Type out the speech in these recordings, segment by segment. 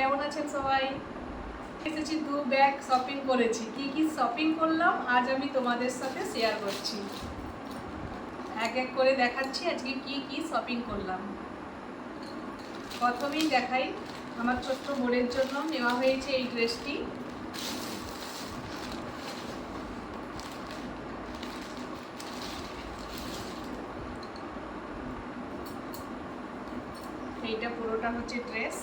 কেমন আছেন সবাই? এসেছি দু ব্যাগ শপিং করেছি। কি কি শপিং করলাম, আজ আমি তোমাদের সাথে শেয়ার করছি। এক এক করে দেখাচ্ছি আজকে কি কি শপিং করলাম। প্রথমেই দেখাই, আমার ছোট্ট বোনের জন্য নেওয়া হয়েছে এই ড্রেসটি এইটা পুরোটা হচ্ছে ড্রেস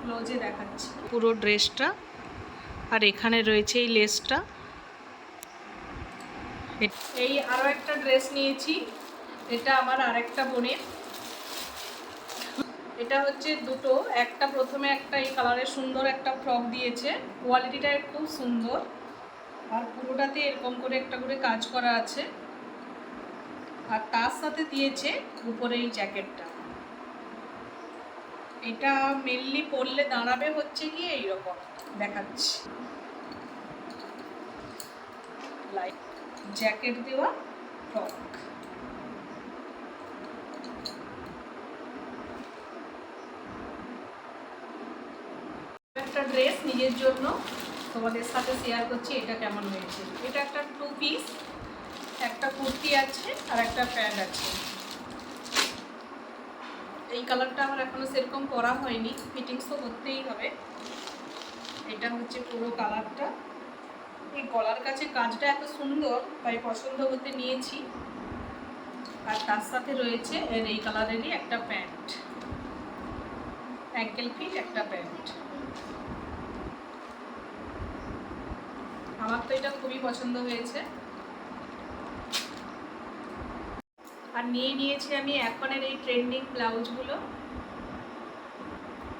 ক্লোজে দেখাচ্ছি। পুরো ড্রেসটা আর এখানে রয়েছে এই লেসটা। এই আরও একটা ড্রেস নিয়েছি এটা আমার আরেকটা বোনের। এটা হচ্ছে দুটো একটা প্রথমে একটা এই কালারের সুন্দর একটা ফ্রক দিয়েছে। কোয়ালিটিটা খুব সুন্দর আর পুরোটাতে এরকম করে একটা করে কাজ করা আছে। আর তার সাথে দিয়েছে উপরে এই জ্যাকেটটা। এটা মেনলি পরলে দাঁড়াবে হচ্ছে গিয়ে এইরকম দেখাচ্ছি। লাইট জ্যাকেট দেওয়া ফ্রক একটা ড্রেস নিজের জন্য, তোমাদের সাথে শেয়ার করছি এটা কেমন হয়েছে। এটা একটা টু পিস একটা কুর্তি আছে আর একটা প্যান্ট আছে। এই কালারটা আমার এখনও সেরকম করা হয়নি। ফিটিংস তো করতেই হবে। এটা হচ্ছে পুরো কালারটা। এই গলার কাছে কাজটা এত সুন্দর, তাই পছন্দ করতে নিয়েছি। আর তার সাথে রয়েছে এর এই কালারেরই একটা প্যান্ট। অ্যাঙ্কেল ফিট একটা প্যান্ট। আমার তো এটা খুবই পছন্দ হয়েছে। আর নিয়ে নিয়েছি আমি এখনের এই ট্রেন্ডিং ব্লাউজগুলো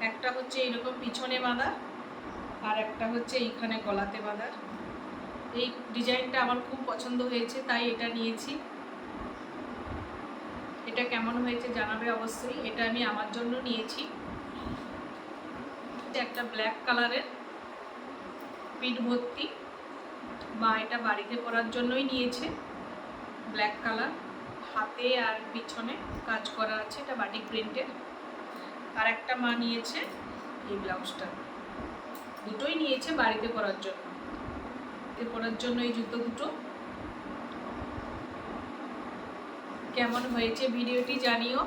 একটা হচ্ছে এরকম পিছনে বাঁধা, আর একটা হচ্ছে এইখানে গলাতে বাঁধা। এই ডিজাইনটা আমার খুব পছন্দ হয়েছে, তাই এটা নিয়েছি। এটা কেমন হয়েছে জানাবে অবশ্যই, এটা আমি আমার জন্য নিয়েছি। এটা একটা ব্ল্যাক কালারের পিঠ ভর্তি। মা এটা বাড়িতে পরার জন্যই নিয়েছে ব্ল্যাক কালার হাতে আর পিছনে কাজ করা আছে, এটা বাটিক প্রিন্টের আর একটা মা নিয়েছে এই ব্লাউজটা। দুটোই নিয়েছে বাড়িতে পরার জন্য। বাড়িতে পরার জন্য এই জুতো দুটো। কেমন হয়েছে ভিডিওটি জানিও।